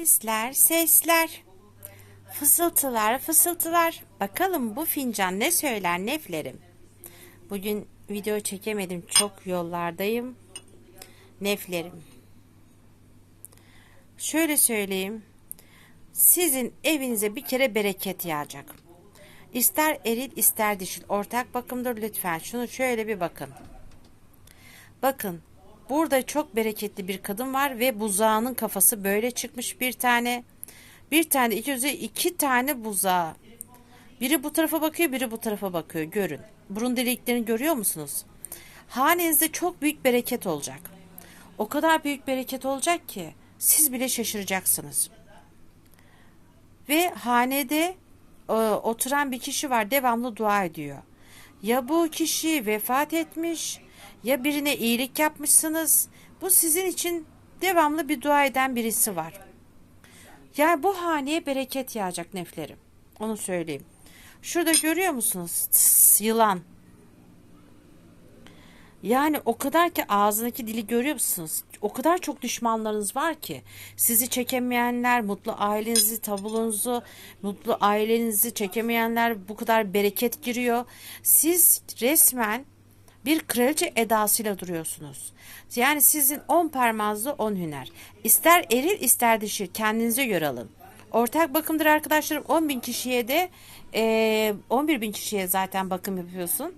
Sesler, sesler. Fısıltılar, fısıltılar. Bakalım bu fincan ne söyler neflerim. Bugün video çekemedim. Çok yollardayım. Neflerim. Şöyle söyleyeyim. Sizin evinize bir kere bereket yağacak. İster eril ister dişil. Ortak bakımdır lütfen. Şunu şöyle bir bakın. Bakın Burada çok bereketli bir kadın var ve buzağının kafası böyle çıkmış bir tane. Bir tane iki yüzü iki tane buzağı. Biri bu tarafa bakıyor biri bu tarafa bakıyor görün. Burun deliklerini görüyor musunuz? Hanenizde çok büyük bereket olacak. O kadar büyük bereket olacak ki siz bile şaşıracaksınız. Ve hanede e, oturan bir kişi var devamlı dua ediyor. Ya bu kişi vefat etmiş ya birine iyilik yapmışsınız. Bu sizin için devamlı bir dua eden birisi var. Yani bu haneye bereket yağacak neflerim. Onu söyleyeyim. Şurada görüyor musunuz? Tıs, yılan. Yani o kadar ki ağzındaki dili görüyor musunuz? O kadar çok düşmanlarınız var ki. Sizi çekemeyenler, mutlu ailenizi, tablonuzu, mutlu ailenizi çekemeyenler bu kadar bereket giriyor. Siz resmen bir kraliçe edasıyla duruyorsunuz. Yani sizin on parmağınızda on hüner. İster eril ister dişil kendinize göre alın. Ortak bakımdır arkadaşlarım 10 bin kişiye de e, 11 bin kişiye zaten bakım yapıyorsun.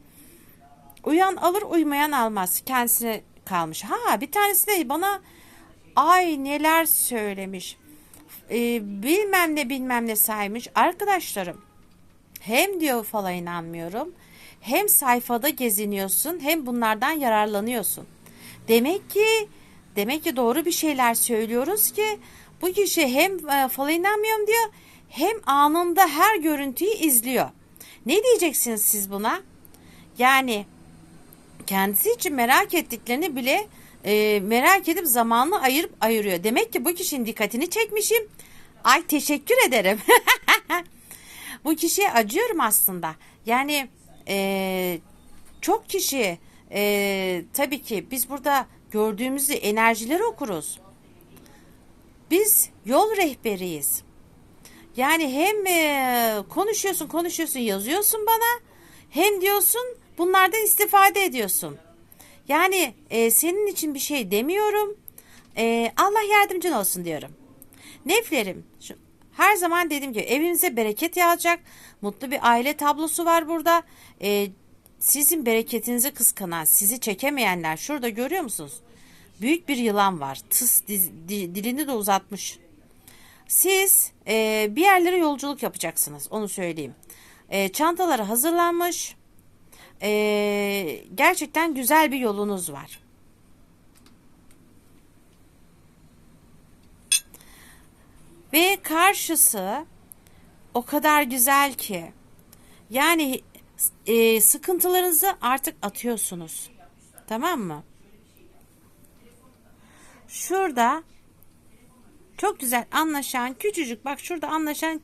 Uyan alır uymayan almaz. Kendisine kalmış. Ha bir tanesi de bana ay neler söylemiş. E, bilmem ne bilmem ne saymış. Arkadaşlarım hem diyor falan inanmıyorum hem sayfada geziniyorsun hem bunlardan yararlanıyorsun. Demek ki demek ki doğru bir şeyler söylüyoruz ki bu kişi hem e, falan inanmıyorum diyor hem anında her görüntüyü izliyor. Ne diyeceksiniz siz buna? Yani kendisi için merak ettiklerini bile e, merak edip zamanını ayırıp ayırıyor. Demek ki bu kişinin dikkatini çekmişim. Ay teşekkür ederim. bu kişiye acıyorum aslında. Yani e, çok kişi e, tabii ki biz burada gördüğümüzü enerjileri okuruz. Biz yol rehberiyiz. Yani hem e, konuşuyorsun konuşuyorsun yazıyorsun bana hem diyorsun bunlardan istifade ediyorsun. Yani e, senin için bir şey demiyorum. E, Allah yardımcın olsun diyorum. Neflerim şu, her zaman dediğim gibi evinize bereket yağacak. Mutlu bir aile tablosu var burada. Ee, sizin bereketinizi kıskanan, sizi çekemeyenler şurada görüyor musunuz? Büyük bir yılan var. Tıs diz, di, dilini de uzatmış. Siz e, bir yerlere yolculuk yapacaksınız. Onu söyleyeyim. E, çantaları hazırlanmış. E, gerçekten güzel bir yolunuz var. Ve karşısı o kadar güzel ki. Yani e, sıkıntılarınızı artık atıyorsunuz. Tamam mı? Şurada çok güzel anlaşan küçücük bak şurada anlaşan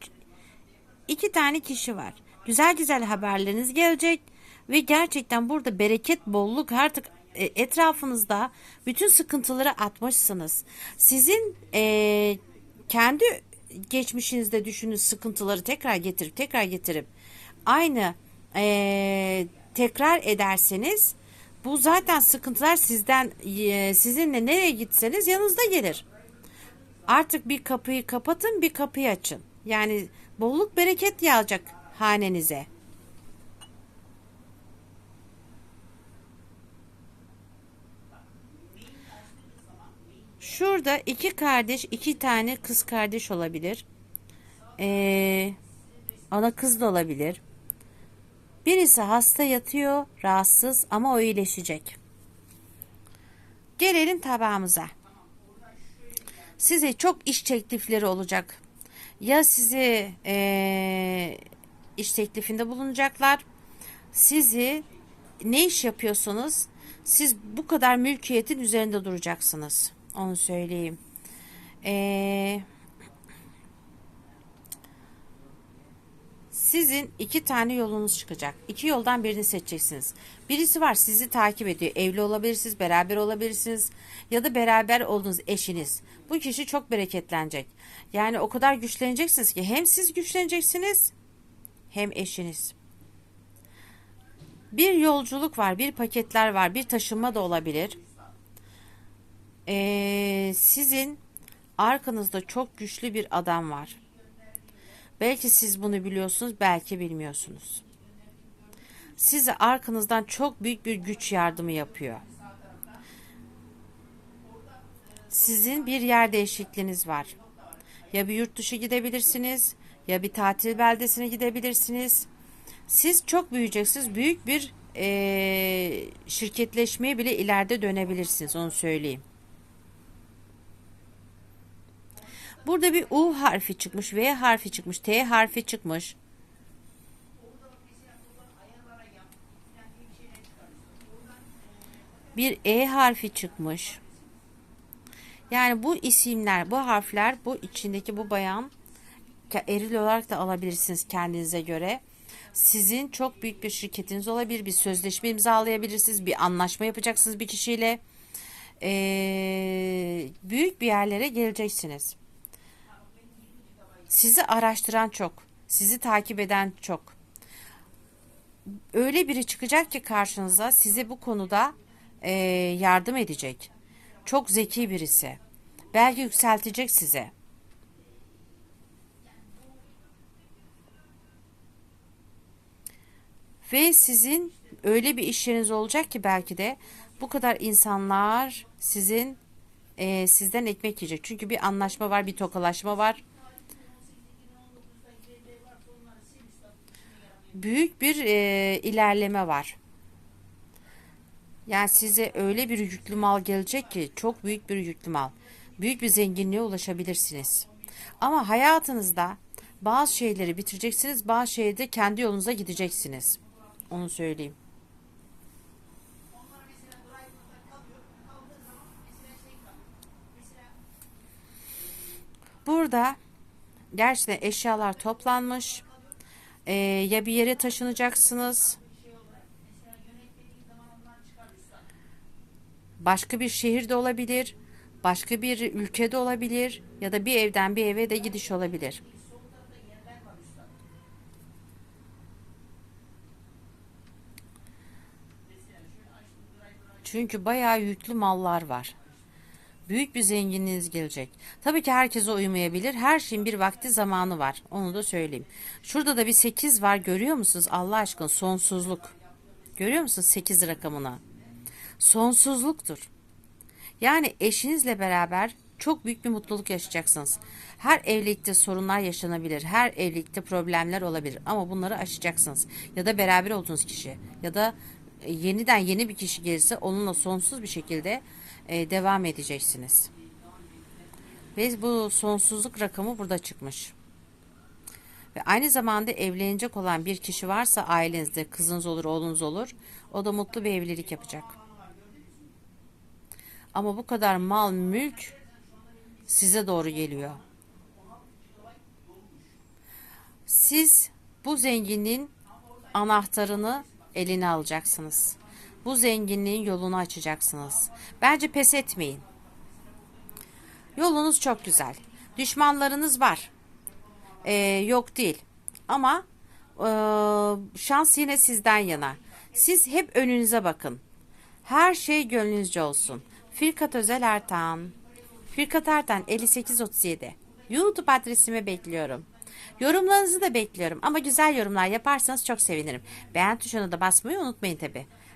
iki tane kişi var. Güzel güzel haberleriniz gelecek ve gerçekten burada bereket bolluk artık e, etrafınızda bütün sıkıntıları atmışsınız. Sizin e, kendi geçmişinizde düşünün sıkıntıları tekrar getirip tekrar getirip aynı e, tekrar ederseniz bu zaten sıkıntılar sizden e, sizinle nereye gitseniz yanınızda gelir. Artık bir kapıyı kapatın bir kapıyı açın. Yani bolluk bereket yağacak hanenize. Şurada iki kardeş, iki tane kız kardeş olabilir. Ee, ana kız da olabilir. Birisi hasta yatıyor, rahatsız ama o iyileşecek. Gelelim tabağımıza. Size çok iş teklifleri olacak. Ya sizi ee, iş teklifinde bulunacaklar. Sizi ne iş yapıyorsunuz? Siz bu kadar mülkiyetin üzerinde duracaksınız. Onu söyleyeyim. Ee, siz Sizin iki tane yolunuz çıkacak. İki yoldan birini seçeceksiniz. Birisi var sizi takip ediyor. Evli olabilirsiniz, beraber olabilirsiniz ya da beraber olduğunuz eşiniz. Bu kişi çok bereketlenecek. Yani o kadar güçleneceksiniz ki hem siz güçleneceksiniz hem eşiniz. Bir yolculuk var, bir paketler var, bir taşınma da olabilir. Ee, sizin arkanızda çok güçlü bir adam var. Belki siz bunu biliyorsunuz, belki bilmiyorsunuz. Size arkanızdan çok büyük bir güç yardımı yapıyor. Sizin bir yer değişikliğiniz var. Ya bir yurt dışı gidebilirsiniz, ya bir tatil beldesine gidebilirsiniz. Siz çok büyüyeceksiniz. Büyük bir eee şirketleşmeye bile ileride dönebilirsiniz. Onu söyleyeyim. Burada bir U harfi çıkmış, V harfi çıkmış, T harfi çıkmış. Bir E harfi çıkmış. Yani bu isimler, bu harfler, bu içindeki bu bayan eril olarak da alabilirsiniz kendinize göre. Sizin çok büyük bir şirketiniz olabilir, bir sözleşme imzalayabilirsiniz, bir anlaşma yapacaksınız bir kişiyle. Ee, büyük bir yerlere geleceksiniz. Sizi araştıran çok, sizi takip eden çok. Öyle biri çıkacak ki karşınıza size bu konuda e, yardım edecek. Çok zeki birisi. Belki yükseltecek size. Ve sizin öyle bir iş yeriniz olacak ki belki de bu kadar insanlar sizin e, sizden ekmek yiyecek. Çünkü bir anlaşma var, bir tokalaşma var. Büyük bir e, ilerleme var. Yani size öyle bir yüklü mal gelecek ki çok büyük bir yüklü mal. Büyük bir zenginliğe ulaşabilirsiniz. Ama hayatınızda bazı şeyleri bitireceksiniz, bazı şeyde kendi yolunuza gideceksiniz. Onu söyleyeyim. Burada gerçekten eşyalar toplanmış. Ee, ya bir yere taşınacaksınız. Başka bir şehirde olabilir. Başka bir ülkede olabilir. Ya da bir evden bir eve de gidiş olabilir. Çünkü bayağı yüklü mallar var. Büyük bir zenginliğiniz gelecek. Tabii ki herkese uymayabilir. Her şeyin bir vakti zamanı var. Onu da söyleyeyim. Şurada da bir 8 var. Görüyor musunuz? Allah aşkına sonsuzluk. Görüyor musunuz 8 rakamına? Sonsuzluktur. Yani eşinizle beraber çok büyük bir mutluluk yaşayacaksınız. Her evlilikte sorunlar yaşanabilir. Her evlilikte problemler olabilir. Ama bunları aşacaksınız. Ya da beraber olduğunuz kişi ya da yeniden yeni bir kişi gelirse onunla sonsuz bir şekilde e, devam edeceksiniz. Ve bu sonsuzluk rakamı burada çıkmış. Ve aynı zamanda evlenecek olan bir kişi varsa ailenizde kızınız olur, oğlunuz olur. O da mutlu bir evlilik yapacak. Ama bu kadar mal, mülk size doğru geliyor. Siz bu zenginin anahtarını eline alacaksınız. Bu zenginliğin yolunu açacaksınız. Bence pes etmeyin. Yolunuz çok güzel. Düşmanlarınız var. Ee, yok değil. Ama e, şans yine sizden yana. Siz hep önünüze bakın. Her şey gönlünüzce olsun. Firkat Özel Ertan. Firkat Ertan 5837. YouTube adresimi bekliyorum. Yorumlarınızı da bekliyorum ama güzel yorumlar yaparsanız çok sevinirim. Beğen tuşuna da basmayı unutmayın tabi.